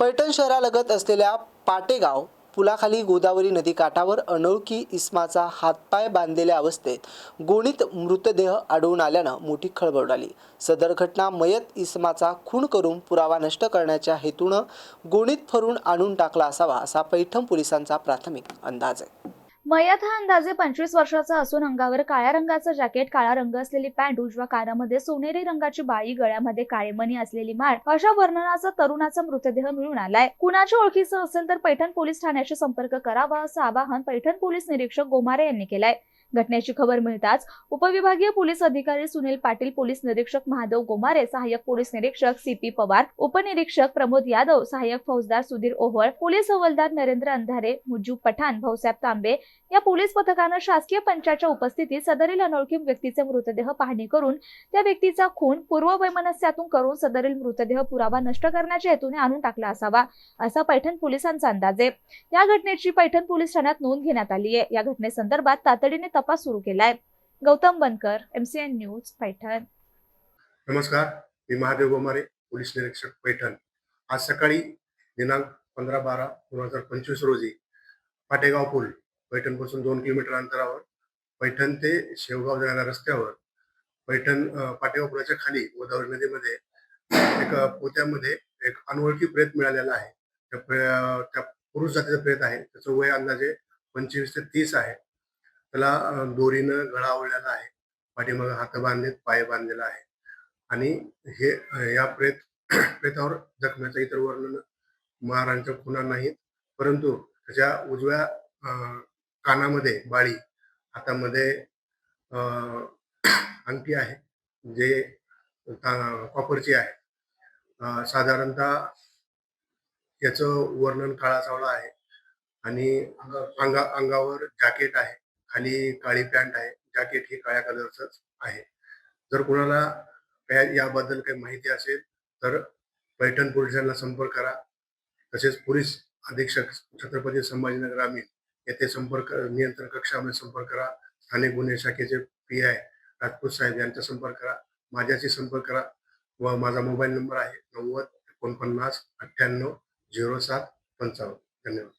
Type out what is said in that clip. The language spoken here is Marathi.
पैठण शहरालगत असलेल्या पाटेगाव पुलाखाली गोदावरी नदीकाठावर अनोळखी इस्माचा हातपाय बांधलेल्या अवस्थेत गोणीत मृतदेह आढळून आल्यानं मोठी खळबळ उडाली. सदर घटना मयत इस्माचा खून करून पुरावा नष्ट करण्याच्या हेतूनं गोणीत फरून आणून टाकला असावा असा पैठण पोलिसांचा प्राथमिक अंदाज आहे. मयत हा अंदाजे पंचवीस वर्षाचा असून अंगावर काळ्या रंगाचं जॅकेट काळा रंग असलेली पॅन्ट उजव्या कानामध्ये सोनेरी रंगाची बाळी गळ्यामध्ये काळे मणी असलेली माळ अशा वर्णनाचा तरुणाचा मृतदेह मिळून आलाय. कुणाच्या ओळखीचं असेल तर पैठण पोलीस ठाण्याशी संपर्क करावा असं आवाहन पैठण पोलीस निरीक्षक गोमारे यांनी केलंय. घटनेची खबर मिळताच उपविभागीय पोलीस अधिकारी सुनील पाटील पोलीस निरीक्षक महादेव गोमारे सहाय्यक पोलीस निरीक्षक सी पी पवार उपनिरीक्षक प्रमोद यादव सहाय्यक फौजदार सुधीर ओहळ पोलीस हवालदार नरेंद्र अंधारे मुज्जू पठाण भाऊसाहेब तांबे या पोलीस पथकानं शासकीय पंचाच्या उपस्थितीत सदरील अनोळखी व्यक्तीचे मृतदेह पाहणी करून त्या व्यक्तीचा खून पूर्व वैमनस्यातून करून सदरील मृतदेह पुरावा नष्ट करण्याच्या हेतूने आणून टाकला असावा असा पैठण पोलिसांचा अंदाज आहे. या घटनेची पैठण पोलीस ठाण्यात नोंद घेण्यात आली आहे. या घटनेसंदर्भात तातडीने तपास सुरू केलाय. Gautam Bankar MCN news Paithan. नमस्कार मी महादेव गोमारे पोलीस निरीक्षक पैठण. आज सकाळी दिनांक पंधरा बारा दोन हजार पंचवीस रोजी पाटेगाव पूल पैठणपासून दोन किलोमीटर अंतरावर पैठण ते शेवगाव जाणाऱ्या रस्त्यावर पैठण अं, खाली गोदावरी नदीमध्ये एक पोत्यामध्ये एक अनोळखी प्रेत मिळालेला आहे. त्या त्या पुरुष जातीचा प्रेत आहे. त्याचं वय अंदाजे पंचवीस ते तीस आहे. त्याला दोरीनं गळा आवळलेला आहे. पाठीमागं हात बांधलेत पाय बांधलेला आहे. आणि हे या प्रेत प्रेतावर जखम्याचं इतर वर्णन महाराजांच्या खुणा नाहीत. परंतु त्याच्या उजव्या कानामध्ये बाळी हातामध्ये अंगठी आहे जे कॉपरची आहे. साधारणतः याचं वर्णन काळा सावळा आहे आणि अंगा अंगावर जॅकेट आहे खाली काळी पॅन्ट आहे जॅकेट हे काळ्या कलरचंच आहे. जर कुणाला काय याबद्दल काही माहिती असेल तर पैठण पोलिसांना संपर्क करा. तसेच पोलीस अधीक्षक छत्रपती संभाजीनगर ग्रामीण येथे संपर्क नियंत्रण कक्षामध्ये संपर्क करा. स्थानिक गुन्हे शाखेचे पी आय राजपूत साहेब यांचा संपर्क करा. माझ्याशी संपर्क करा. व माझा मोबाईल नंबर आहे नव्वद एकोणपन्नास अठ्ठ्याण्णव झिरो सात पंचावन्न. धन्यवाद.